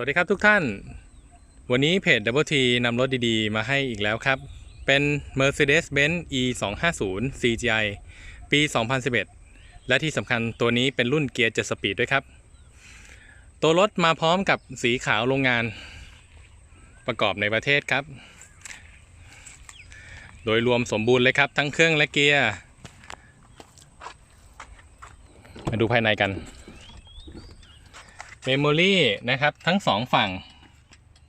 วัสดีครับทุกท่าน วันนี้เพจ Double T นำรถดีๆ มาให้อีกแล้วครับ เป็น Mercedes-Benz E 2 5 0 CGI ปี 2011 และที่สำคัญตัวนี้เป็นรุ่นเกียร์7สปีดด้วยครับ ตัวรถมาพร้อมกับสีขาวโรงงาน ประกอบในประเทศครับ โดยรวมสมบูรณ์เลยครับ ทั้งเครื่องและเกียร์ มาดูภายในกัน เมมโมรีนะครับทั้งสองฝั่ง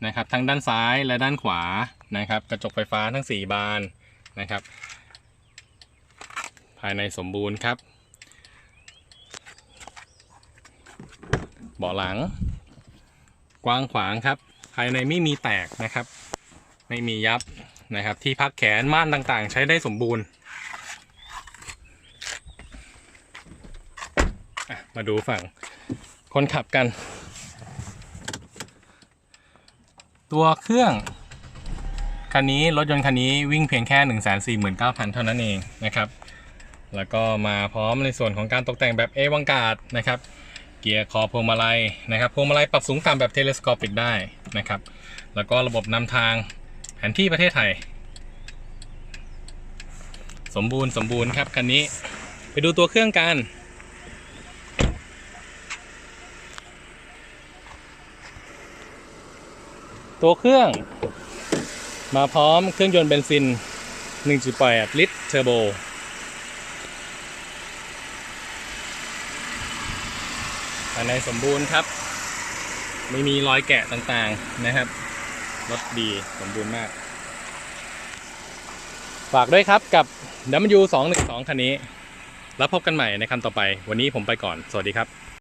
นะครับทั้งด้านซ้ายและด้านขวานะครับกระจกไฟฟ้าทั้ง 4 บานนะครับ ภายในสมบูรณ์ครับ เบาะหลัง กว้างขวางครับ ภายในไม่มีแตกนะครับ ไม่มียับนะครับ ที่พักแขนม่านต่างๆ ใช้ได้สมบูรณ์ มาดูฝั่ง คนขับกัน ตัวเครื่องคันนี้รถยนต์คันนี้วิ่งเพียงแค่ 1 4 9 0 0 0 เท่านั้นเองนะครับ แล้วก็มาพร้อมในส่วนของการตกแต่งแบบเอวังการ์ดนะครับ เกียร์คอพวงมาลัยนะครับพวงมาลัยปรับสูงต่ำแบบเทเลสโคปิกได้นะครับ แล้วก็ระบบนำทางแผนที่ประเทศไทย สมบูรณ์สมบูรณ์ครับคันนี้ ไปดูตัวเครื่องกัน ตัวเครื่อง มาพร้อมเครื่องยนต์เบนซิน 1.8 ลิตรเทอร์โบภายในสมบูรณ์ครับ ไม่มีรอยแกะต่างๆนะครับ รถดีสมบูรณ์มาก ฝากด้วยครับกับ W212 คันนี้ แล้วพบกันใหม่ในคันต่อไป วันนี้ผมไปก่อน สวัสดีครับ